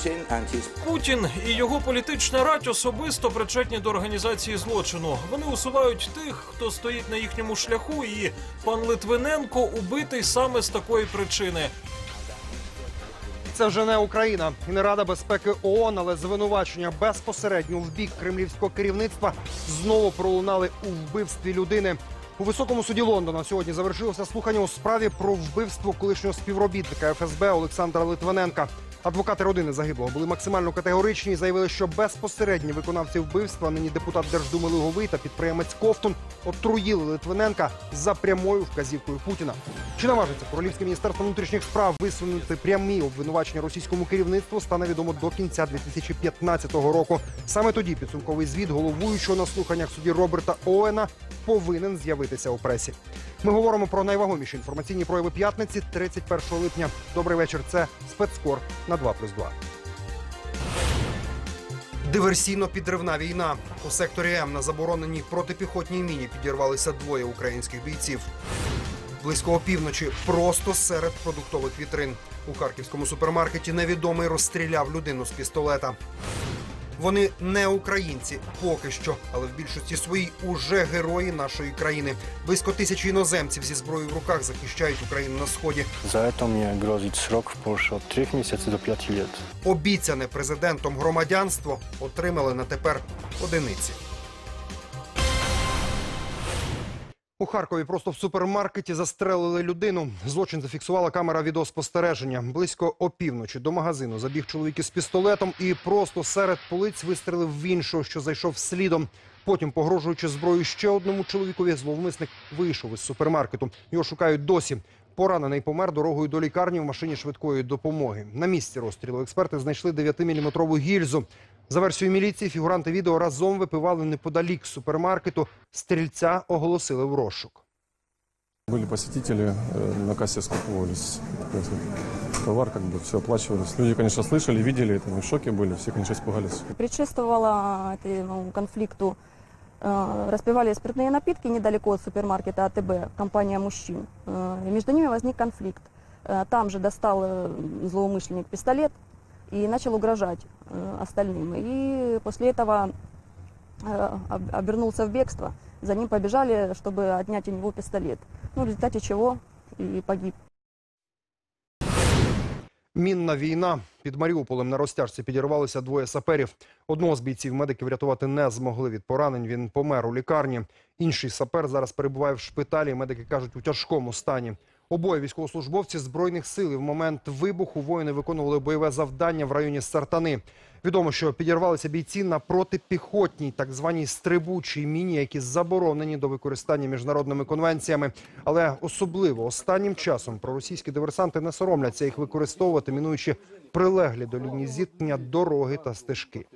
Putin and his Путін і його політична рать особисто причетні до організації злочину. Вони усувають тих, хто стоїть на їхньому шляху, і пан Литвиненко убитий саме з такої причини. Це вже не Україна і не Рада безпеки ООН, але звинувачення безпосередньо в бік кремлівського керівництва знову пролунали у вбивстві людини. У високому суді Лондона сьогодні завершилося слухання у справі про вбивство колишнього співробітника ФСБ Олександра Литвиненка. Адвокати родини загиблого були максимально категоричні і заявили, що безпосередні виконавці вбивства, нині депутат Держдуми Луговий та підприємець Ковтун, отруїли Литвиненка за прямою вказівкою Путіна. Чи наважиться королівське міністерство внутрішніх справ висунути прямі обвинувачення російському керівництву стане відомо до кінця 2015 року. Саме тоді підсумковий звіт головуючого на слуханнях суді Роберта Оена повинен з'явитися у пресі. Ми говоримо про найвагоміші інформаційні прояви п'ятниці 31 липня. Добрий вечір. Це спецкор на 2+,2. Диверсійно-підривна війна у секторі М на забороненій протипіхотній міні підірвалися двоє українських бійців. Близько опівночі, просто серед продуктових вітрин. У харківському супермаркеті невідомий розстріляв людину з пістолета. Вони не українці поки що, але в більшості своїй уже герої нашої країни. Близько тисячі іноземців зі зброєю в руках захищають Україну на сході. За це мені грозить срок в Польщі від трьох місяців до п'яти років. Обіцяне президентом громадянство отримали на тепер одиниці. У Харкові просто в супермаркеті застрелили людину. Злочин зафіксувала камера відеоспостереження. Близько опівночі до магазину забіг чоловік із пістолетом і просто серед полиць вистрелив в іншого, що зайшов слідом. Потім, погрожуючи зброю ще одному чоловікові, зловмисник вийшов із супермаркету. Його шукають досі. Поранений помер дорогою до лікарні в машині швидкої допомоги. На місці розстрілу експерти знайшли 9-мм гільзу. За версією міліції, фігуранти відео разом випивали неподалік супермаркету. Стрільця оголосили в розшук. Были посетители, э, на кассе скупывались этот товар, как бы все оплачивалось. Люди, конечно, слышали, видели это, они в шоке были, все, конечно, испугались. Предшествовало этому конфликту э, распивали спиртные напитки недалеко от супермаркета АТБ, компания мужчин. Э, и между ними возник конфликт. Э, Там же достал э, злоумышленник пистолет и начал угрожать э, остальным. И после этого э, об- обернулся в бегство. За ним побежали, чтобы отнять у него пистолет. Ну, в результате чего и погиб. Мінна війна під Маріуполем на розтяжці підірвалися двоє саперів. Одного з бійців медики врятувати не змогли від поранень. Він помер у лікарні. Інший сапер зараз перебуває в шпиталі. Медики кажуть у тяжкому стані. Обоє військовослужбовці збройних сил. І В момент вибуху воїни виконували бойове завдання в районі Сартани. Відомо, що підірвалися бійці на протипіхотній, так званій стрибучій міні, які заборонені до використання міжнародними конвенціями. Але особливо останнім часом проросійські диверсанти не соромляться їх використовувати, мінуючи прилеглі до лінії зіткнення дороги та стежки.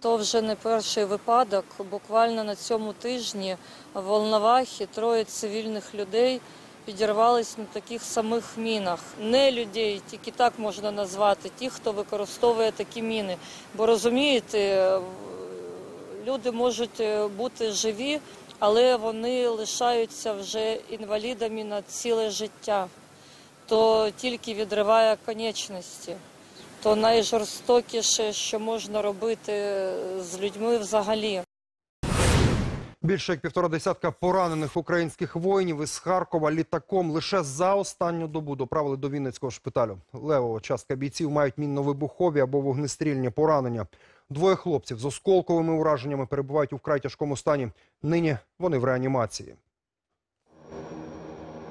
То вже не перший випадок. Буквально на цьому тижні в Волновахі троє цивільних людей підірвались на таких самих мінах. Не людей, тільки так можна назвати, ті, хто використовує такі міни. Бо розумієте, люди можуть е, бути живі, але вони лишаються вже інвалідами на ціле життя. То тільки відриває конечності то найжорстокіше, що можна робити з людьми взагалі. Більше як півтора десятка поранених українських воїнів із Харкова літаком лише за останню добу доправили до Вінницького шпиталю. Левова частка бійців мають мінно-вибухові або вогнестрільні поранення. Двоє хлопців з осколковими ураженнями перебувають у вкрай тяжкому стані. Нині вони в реанімації.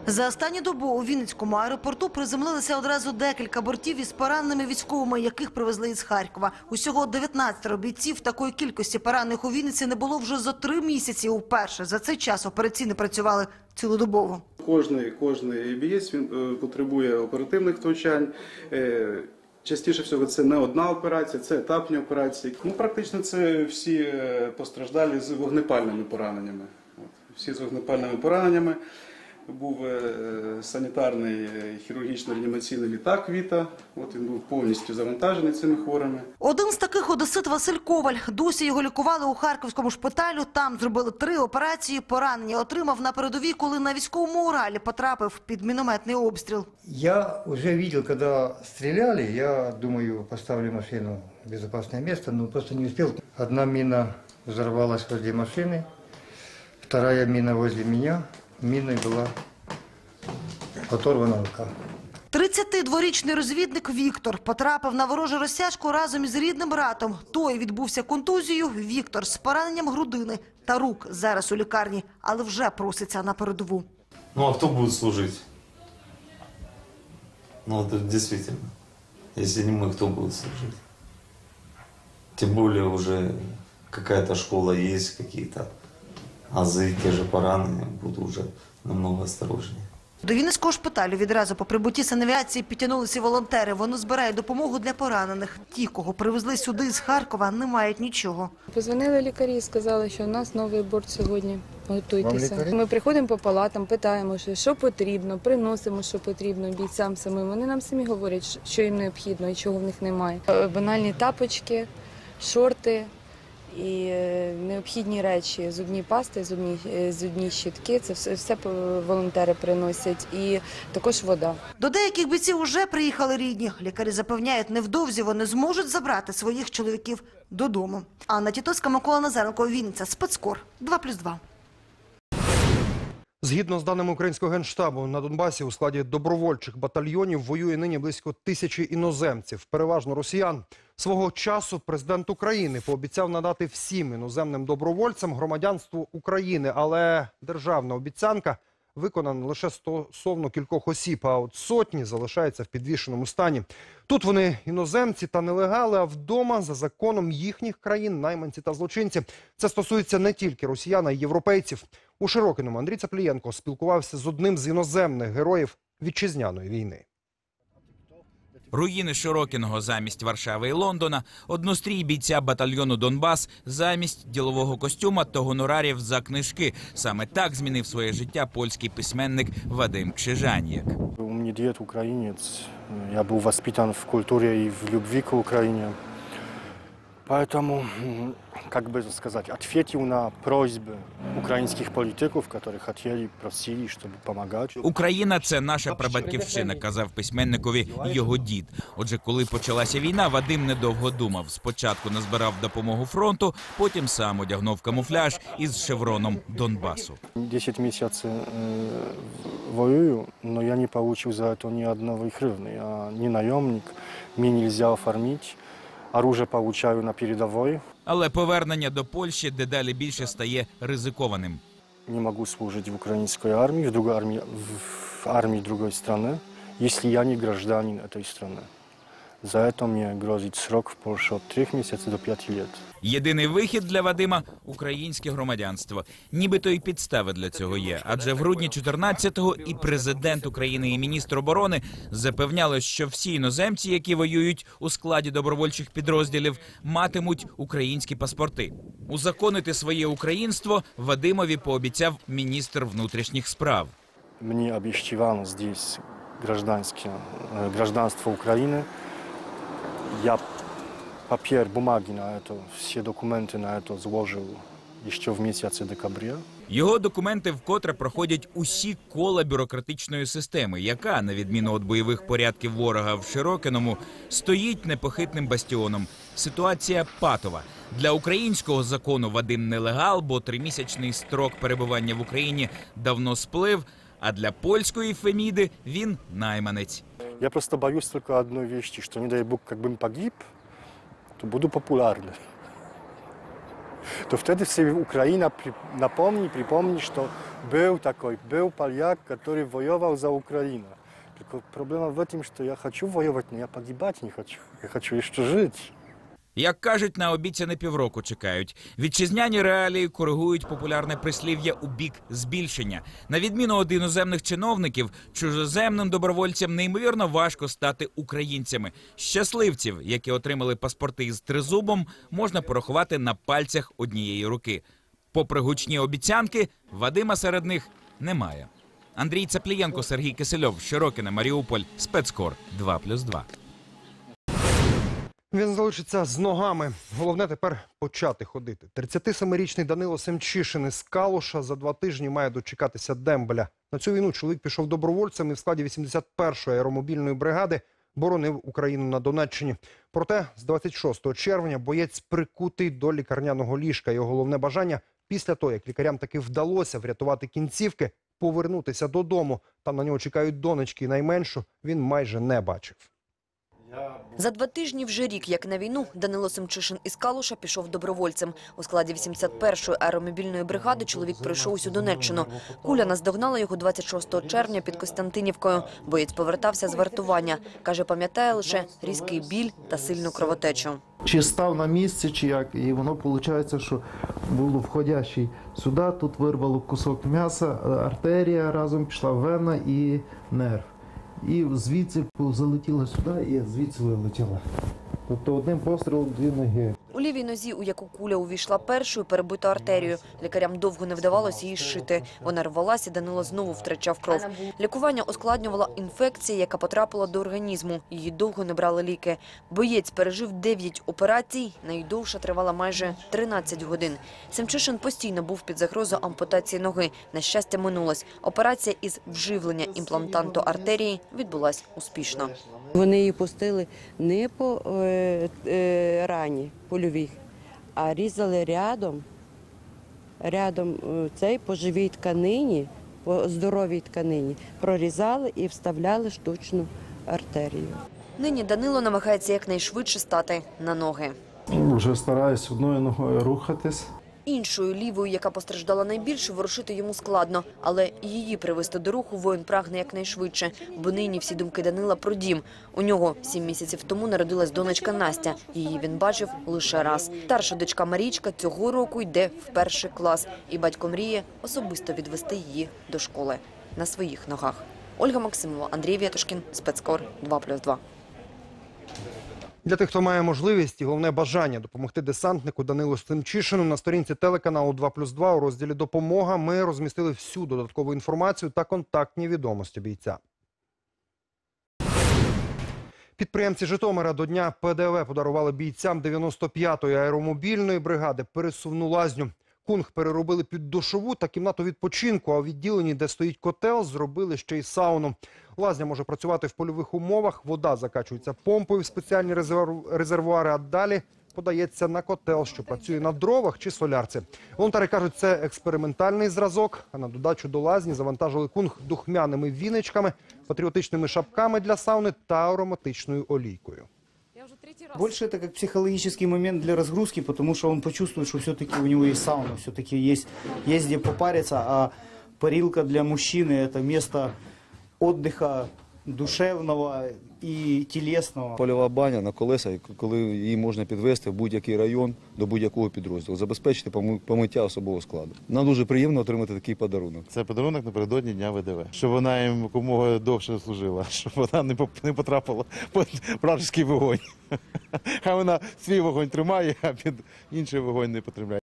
За останню добу у Вінницькому аеропорту приземлилися одразу декілька бортів із пораненими військовими, яких привезли із Харкова. Усього 19 бійців. Такої кількості поранених у Вінниці не було вже за три місяці. Уперше за цей час операційни працювали цілодобово. Кожний, кожний бієць він е, потребує оперативних втручань. Е, Частіше всього це не одна операція, це етапні операції. Ну, практично це всі е, постраждалі з вогнепальними пораненнями. Всі з вогнепальними пораненнями. Був е, санітарний е, хірургічно-реанімаційний літак Віта. От він був повністю завантажений цими хворими. Один з таких одесит Василь Коваль. Досі його лікували у харківському шпиталю. Там зробили три операції. Поранення отримав на передовій, коли на військовому Уралі потрапив під мінометний обстріл. Я уже видел, когда стреляли, я думаю, поставлю машину в безопасное место, но просто не успел. Одна мина взорвалась возле машины, вторая мина возле меня Миной была оторвана рука. 32-річний розвідник Віктор потрапив на ворожу розсяжку разом із рідним братом. Той відбувся контузією. Віктор з пораненням грудини та рук зараз у лікарні, але вже проситься на передову. Ну а кто будет служить? Ну это действительно. Если не мы, кто будет служить? Тем более уже какая-то школа есть, какие-то азы, те же. Буду уже намного осторожнее. До Вінницького шпиталю відразу по прибутті санавіації підтягнулися волонтери. Вони збирають допомогу для поранених. Ті, кого привезли сюди з Харкова, не мають нічого. Позвонили лікарі і сказали, що у нас новий борт сьогодні. Готуйтеся. Ми приходимо по палатам, питаємо, що, що потрібно, приносимо, що потрібно бійцям самим. Вони нам самі говорять, що їм необхідно і чого в них немає. Е, Банальні тапочки, шорти і е, необхідні речі, зубні пасти, зубні, е, зубні щітки. Це все, все волонтери приносять. І також вода. До деяких бійців уже приїхали рідні. Лікарі запевняють, невдовзі вони зможуть забрати своїх чоловіків додому. Анна Тітоцька, Микола Назаренко, Вінниця, Спецкор, 2+,2. Згідно з даними українського генштабу, на Донбасі у складі добровольчих батальйонів воює нині близько тисячі іноземців, переважно росіян. Свого часу президент України пообіцяв надати всім іноземним добровольцям громадянство України, але державна обіцянка виконана лише стосовно кількох осіб, а от сотні залишаються в підвішеному стані. Тут вони іноземці та нелегали, а вдома за законом їхніх країн найманці та злочинці. Це стосується не тільки росіян, а й європейців. У Широкиному Андрій Цаплієнко спілкувався з одним з іноземних героїв вітчизняної війни. Руїни Широкіного замість Варшави і Лондона, однострій бійця батальйону Донбас замість ділового костюма та гонорарів за книжки. Саме так змінив своє життя польський письменник Вадим Кшижанєк. У мене дід українець. Я був воспитан в культурі і в любві к Украине. Поэтому, м, как бы сказать, ответил на просьбы украинских политиков, которые хотели, просили, чтобы помогать. Україна це наша прабатьківщина, казав письменникові його дід. Отже, коли почалася війна, Вадим недовго думав. Спочатку назбирав допомогу фронту, потім сам одягнув камуфляж із шевроном Донбасу. 10 месяцев э, воюю, но я не получил за это ни одного гривны. Я не наемник, мне нельзя оформить. Оружие получаю на передовой. Але повернення до Польщі дедалі більше стає ризикованим. Не могу служить в украинской армии, в другой армии, в армии другой страны, если я не гражданин этой страны. За это мне грозит срок в Польше от 3 месяцев до 5 лет. Єдиний вихід для Вадима українське громадянство. Нібито й підстави для цього є. Адже в грудні 14-го і президент України, і міністр оборони запевняли, що всі іноземці, які воюють у складі добровольчих підрозділів, матимуть українські паспорти. Узаконити своє українство Вадимові пообіцяв міністр внутрішніх справ. Мне обещевано здесь гражданское, э, гражданство Украины. Я папер, бумаги на это, все документы на это сложил еще в месяце декабря. Його документи вкотре проходять усі кола бюрократичної системи, яка, на відміну від бойових порядків ворога в Широкиному, стоїть непохитним бастіоном. Ситуація патова для українського закону Вадим нелегал, бо тримісячний строк перебування в Україні давно сплив. А для польської Феміди він найманець. Я просто боюсь только одной вещи, что не дай бог, как бы погиб, то буду популярным. То вtedy все Украина при- напомни, припомни, что был такой, был поляк, который воевал за Украину. Только проблема в этом, что я хочу воевать, но я погибать не хочу. Я хочу еще жить. Як кажуть, на обіцяне півроку чекають. Вітчизняні реалії коригують популярне прислів'я у бік збільшення. На відміну від іноземних чиновників, чужоземним добровольцям неймовірно важко стати українцями. Щасливців, які отримали паспорти із тризубом, можна порахувати на пальцях однієї руки. Попри гучні обіцянки, Вадима серед них немає. Андрій Цаплієнко, Сергій Кисельов, Широкине, Маріуполь, спецкор 2+,2. Він залишиться з ногами. Головне тепер почати ходити. 37-річний Данило Семчишин із Калуша за два тижні має дочекатися дембеля. На цю війну чоловік пішов добровольцем і в складі 81-ї аеромобільної бригади боронив Україну на Донеччині. Проте з 26 червня боєць прикутий до лікарняного ліжка. Його головне бажання після того, як лікарям таки вдалося врятувати кінцівки, повернутися додому. Там на нього чекають донечки. і Найменшу він майже не бачив. За два тижні вже рік, як на війну, Данило Семчишин із Калуша пішов добровольцем. У складі 81-ї аеромобільної бригади чоловік прийшов усю Донеччину. Куля наздогнала його 26 червня під Костянтинівкою. Боєць повертався з вартування. Каже, пам'ятає лише різкий біль та сильну кровотечу. Чи став на місці, чи як. І воно виходить, що було входящий сюди, тут вирвало кусок м'яса, артерія разом пішла вена і нерв. І звідси залетіла сюди і звідси вилетіла. Тобто одним пострілом дві ноги. У лівій нозі, у яку куля увійшла першою, перебито артерію. Лікарям довго не вдавалося її зшити. Вона рвалася, Данило знову втрачав кров. Лікування ускладнювала інфекція, яка потрапила до організму. Її довго не брали ліки. Боєць пережив 9 операцій, найдовша тривала майже 13 годин. Семчишин постійно був під загрозою ампутації ноги. На щастя, минулось. Операція із вживлення імплантанту артерії відбулась успішно. Вони її пустили не по е, е, рані польовій, а різали рядом, рядом е, цей по живій тканині, по здоровій тканині, прорізали і вставляли штучну артерію. Нині Данило намагається якнайшвидше стати на ноги. Вже стараюсь одною ногою рухатись. Іншою лівою, яка постраждала найбільше, ворушити йому складно, але її привести до руху воїн прагне якнайшвидше, бо нині всі думки Данила про дім. У нього сім місяців тому народилась донечка Настя. Її він бачив лише раз. Старша дочка Марічка цього року йде в перший клас, і батько мріє особисто відвести її до школи на своїх ногах. Ольга Максимова, Андрій Вєтушкін, спецкор 2+,2. Для тих, хто має можливість і головне бажання допомогти десантнику Данилу Стемчишину на сторінці телеканалу 2+,2 у розділі «Допомога» ми розмістили всю додаткову інформацію та контактні відомості бійця. Підприємці Житомира до Дня ПДВ подарували бійцям 95-ї аеромобільної бригади пересувну лазню. Кунг переробили під душову та кімнату відпочинку, а в відділенні, де стоїть котел, зробили ще й сауну. Лазня може працювати в польових умовах, вода закачується помпою в спеціальні резерв- резервуари, а далі подається на котел, що працює на дровах чи солярці. Волонтери кажуть, це експериментальний зразок, а на додачу до лазні завантажили кунг духмяними віничками, патріотичними шапками для сауни та ароматичною олійкою. Больше это как психологический момент для разгрузки, потому что он почувствует, что все-таки у него есть сауна, все-таки есть, есть где попариться, а парилка для мужчины это место отдыха душевного и телесного. Польова баня на колесах, коли її можна підвести в будь-який район до будь-якого підрозділу, забезпечити помиття особового складу. Нам дуже приємно отримати такий подарунок. Це подарунок напередодні Дня ВДВ. Щоб вона їм якомога довше служила, щоб вона не потрапила під вражеський вогонь. Хай вона свій вогонь тримає, а під інший вогонь не потрапляє.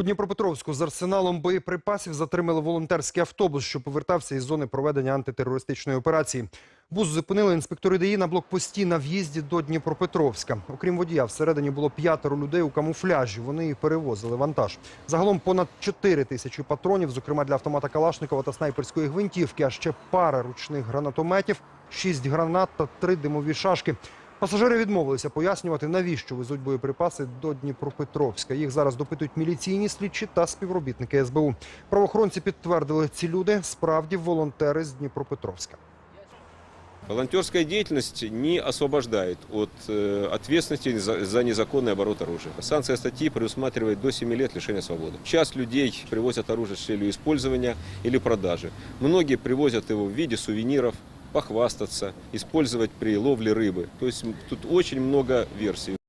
У Дніпропетровську з арсеналом боєприпасів затримали волонтерський автобус, що повертався із зони проведення антитерористичної операції. Бус зупинили інспектори ДАІ на блокпості на в'їзді до Дніпропетровська. Окрім водія, всередині було п'ятеро людей у камуфляжі. Вони і перевозили вантаж. Загалом понад 4 тисячі патронів, зокрема для автомата Калашникова та снайперської гвинтівки, а ще пара ручних гранатометів, 6 гранат та 3 димові шашки. Пасажири відмовилися пояснювати, навіщо везуть боєприпаси до Дніпропетровська. Їх зараз допитують міліційні слідчі та співробітники СБУ. Правоохоронці підтвердили, ці люди справді волонтери з Дніпропетровська. Волонтерская деятельность не освобождает от э, ответственности за, за незаконный оборот оружия. Санкция статьи предусматривает до 7 лет лишения свободы. Часть людей привозят оружие с целью использования или продажи. Многие привозят его в виде сувениров, похвастаться, использовать при ловле рыбы. То есть тут очень много версий.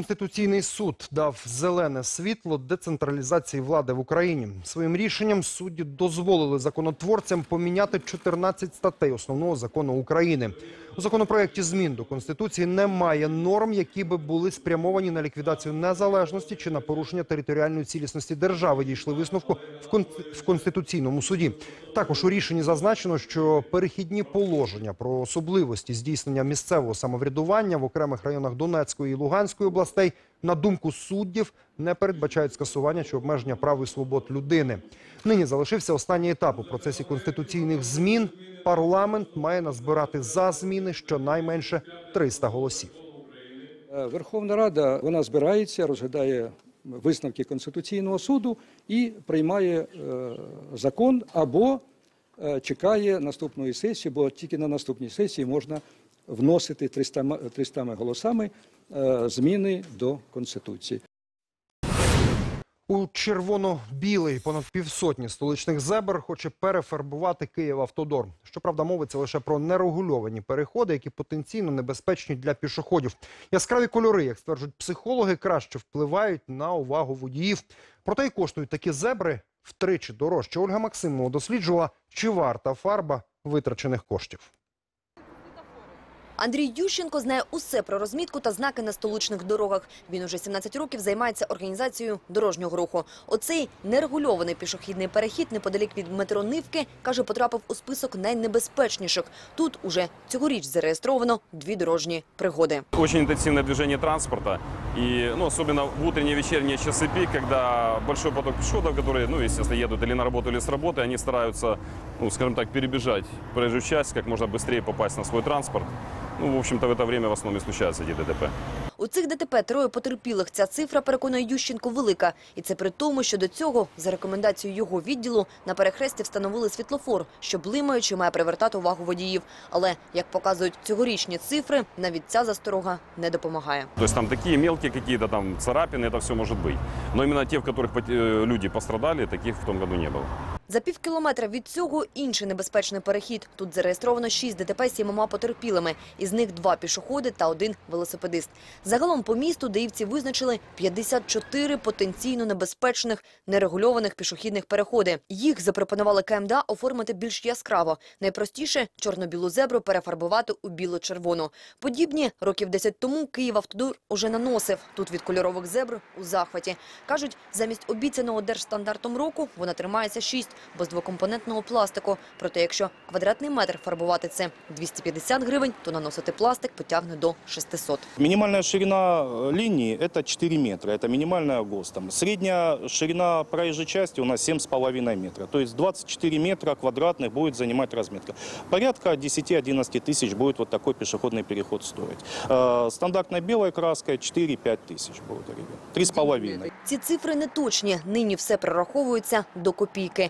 Конституційний суд дав зелене світло децентралізації влади в Україні. Своїм рішенням судді дозволили законотворцям поміняти 14 статей основного закону України. У законопроекті змін до конституції немає норм, які би були спрямовані на ліквідацію незалежності чи на порушення територіальної цілісності держави. Дійшли висновку в кон- конституційному суді. Також у рішенні зазначено, що перехідні положення про особливості здійснення місцевого самоврядування в окремих районах Донецької і Луганської областей, на думку суддів, не передбачають скасування чи обмеження прав і свобод людини. Нині залишився останній етап у процесі конституційних змін. Парламент має назбирати за зміни щонайменше 300 голосів. Е, Верховна Рада вона збирається, розглядає висновки Конституційного суду і приймає е, закон або е, чекає наступної сесії, бо тільки на наступній сесії можна вносити 300, м- 300 голосами е, зміни до Конституції. У червоно-білий понад півсотні столичних зебр хоче перефарбувати Київ автодор. Щоправда, мовиться лише про нерегульовані переходи, які потенційно небезпечні для пішоходів. Яскраві кольори, як стверджують психологи, краще впливають на увагу водіїв. Проте й коштують такі зебри втричі дорожче. Ольга Максимова досліджувала, чи варта фарба витрачених коштів. Андрій Ющенко знає усе про розмітку та знаки на столичних дорогах. Він уже 17 років займається організацією дорожнього руху. Оцей нерегульований пішохідний перехід неподалік від метро Нивки, каже, потрапив у список найнебезпечніших. Тут уже цьогоріч зареєстровано дві дорожні пригоди. Очень интенсивное движение транспорта. И, ну, особенно в утренние и вечерние часы пик, когда большой поток пешеходов, которые, ну, естественно, едут или на работу, или с работы, они стараются, ну, скажем так, перебежать проезжую часть, как можно быстрее попасть на свой транспорт. Ну, в общем-то, в это время в основном и случаются эти ДТП. У цих ДТП троє потерпілих. Ця цифра, переконує Ющенко, велика. І це при тому, що до цього, за рекомендацією його відділу, на перехресті встановили світлофор, що блимаючи має привертати увагу водіїв. Але, як показують цьогорічні цифри, навіть ця засторога не допомагає. То есть там такие мелкие какие-то там царапины, это все может быть. Но именно те, в которых пот- э, люди пострадали, таких в том году не было. За пів кілометра від цього інший небезпечний перехід. Тут зареєстровано 6 ДТП з сімома потерпілими. Із них два пішоходи та один велосипедист. Загалом по місту даївці визначили 54 потенційно небезпечних нерегульованих пішохідних переходи. Їх запропонували КМДА оформити більш яскраво. Найпростіше – чорно-білу зебру перефарбувати у біло-червону. Подібні років 10 тому Київ автодор уже наносив. Тут від кольорових зебр у захваті. Кажуть, замість обіцяного держстандартом року вона тримається 6, бо з двокомпонентного пластику. Проте якщо квадратний метр фарбувати це 250 гривень, то наносити пластик потягне до 600. Минимальная ширина э, линии – это 4 метра, это минимальная ГОСТом. Средняя ширина проезжей части у нас 7,5 метра. То есть 24 метра квадратных будет занимать разметка. Порядка 10-11 тысяч будет вот такой пешеходный переход стоить. Э, Стандартной белой краской 4-5 тысяч будет, ребят. 3,5. Ці цифри не точні. Нині все прораховується до копійки.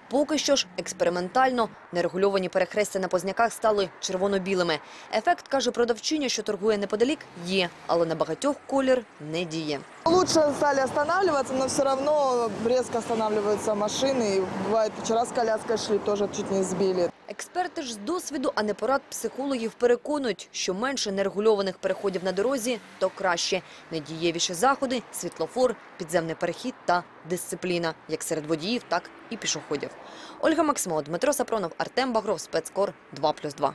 Поки що ж експериментально нерегульовані перехрестя на позняках стали червоно-білими. Ефект, каже продавчиня, що торгує неподалік, є, але на багатьох колір не діє. Лучше стали останавливаться, но все равно резко останавливаются машины. И бывает, вчера с коляской шли, тоже чуть не сбили. Експерти ж з досвіду, а не порад психологів переконують, що менше нерегульованих переходів на дорозі, то краще. Найдієвіші заходи – світлофор, підземний перехід та дисципліна, як серед водіїв, так і пішоходів. Ольга Максимова, Дмитро Сапронов, Артем Багров, Спецкор 2+,2.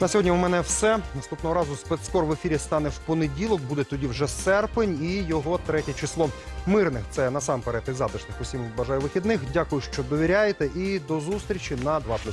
На сьогодні у мене все. Наступного разу спецкор в ефірі стане в понеділок. Буде тоді вже серпень і його третє число. Мирних це насамперед і затишних. Усім бажаю вихідних. Дякую, що довіряєте, і до зустрічі на 2+,2.